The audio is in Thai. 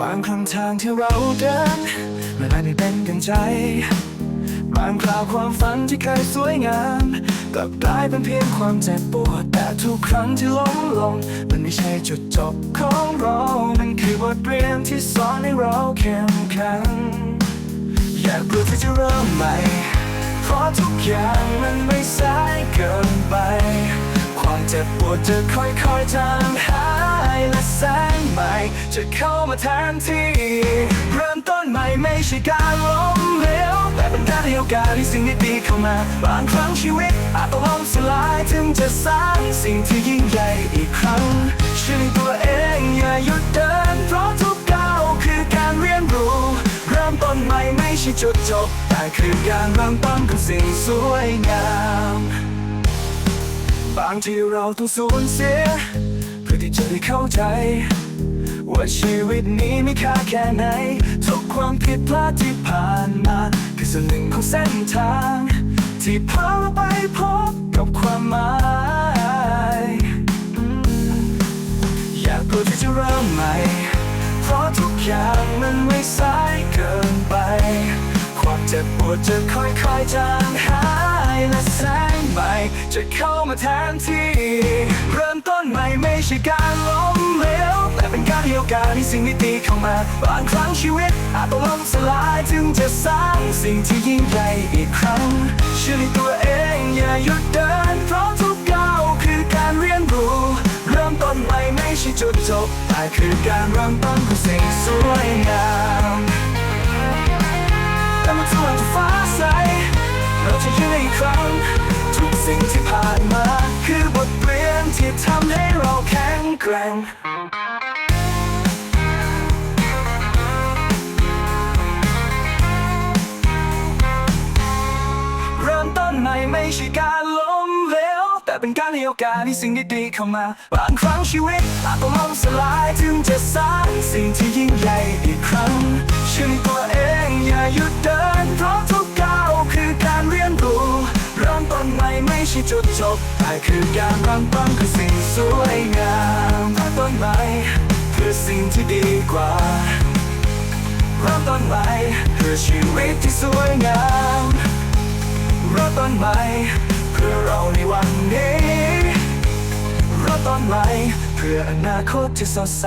บางครั้งทางที่เราเดินมันอาจไม่เป็นกันใจ บางคราวความฝันที่เคยสวยงามกลับกลายเป็นเพียงความเจ็บปวด แต่ทุกครั้งที่ล้มลง มันไม่ใช่จุดจบของเรา มันคือบทเรียนที่สอนให้เราเข้มแข็งอยากรู้ที่จะเริ่มใหม่ เพราะทุกอย่างมันไม่สายเกินไป ความเจ็บปวดจะค่อยๆจางหาย จะเข้ามาแทนที่เริ่มต้นใหม่ไม่ใช่การล้มเหลวแต่เป็นการให้โอกาสที่สิ่งดีๆเข้ามา บางครั้งชีวิตอาจต้องล่มสลายถึงจะสร้างสิ่งที่ยิ่งใหญ่อีกครั้งช่วยตัวเองอย่าหยุดเดิน เพราะทุกก้าวคือการเรียนรู้ เริ่มต้นใหม่ไม่ใช่จุดจบ แต่คือการเริ่มต้นของสิ่งสวยงามบางทีเราต้องสูญเสีย เพื่อที่จะได้เข้าใจ ว่าชีวิตนี้มีค่าแค่ไหน ทุกความผิดพลาดที่ผ่านมาคือส่วนหนึ่งของเส้นทาง ที่พาเราไปพบกับความหมาย อยากรู้ที่จะเริ่มใหม่ เพราะทุกอย่างมันไม่สายเกินไป ความเจ็บปวดจะค่อยๆจางหายและแสงใหม่จะเข้ามาแทนที่ารให้โอกาสให้สิ่งดีๆเข้ามา บางครั้งชีวิตอาจต้องล่มสลายถึงจะสร้างสิ่งที่ยิ่งใหญ่อีกครั้งเชื่อในตัวเองอย่าหยุดเดิน เพราะทุกก้าวคือการเรียนรู้ เริ่มต้นใหม่ไม่ใช่จุดจบแต่คือการเริ่มต้นของสิ่งสวยงามแต่เมื่อทุกวันฟ้าใสเราจะยืนอีกครั้ง ทุกสิ่งที่ผ่านมา คือบทเรียนที่ทำให้เราแข็งแกร่ง ใหม่ไม่ใช่การล้มเหลวแต่เป็นการให้โอกาสให้สิ่งดีๆเข้ามาบางครั้งชีวิตอาจต้องล่มสลายถึงจะสร้างสิ่งที่ยิ่งใหญ่อีกครั้งชื่นตัวเองอย่าหยุดเดิน เพราะทุกก้าวคือการเรียนรู้เริ่มต้นใหม่ไม่ใช่จุดจบแต่คือการเริ่มต้นคือสิ่งสวยงามเริ่มต้นใหม่เพื่อสิ่งที่ดีกว่าเริ่มต้นใหม่เพื่อชีวิตที่สวยงาม รถต้นใหม่ เพื่อเราในวันนี้รถต้นใหม่ เพื่ออนาคตที่สดใส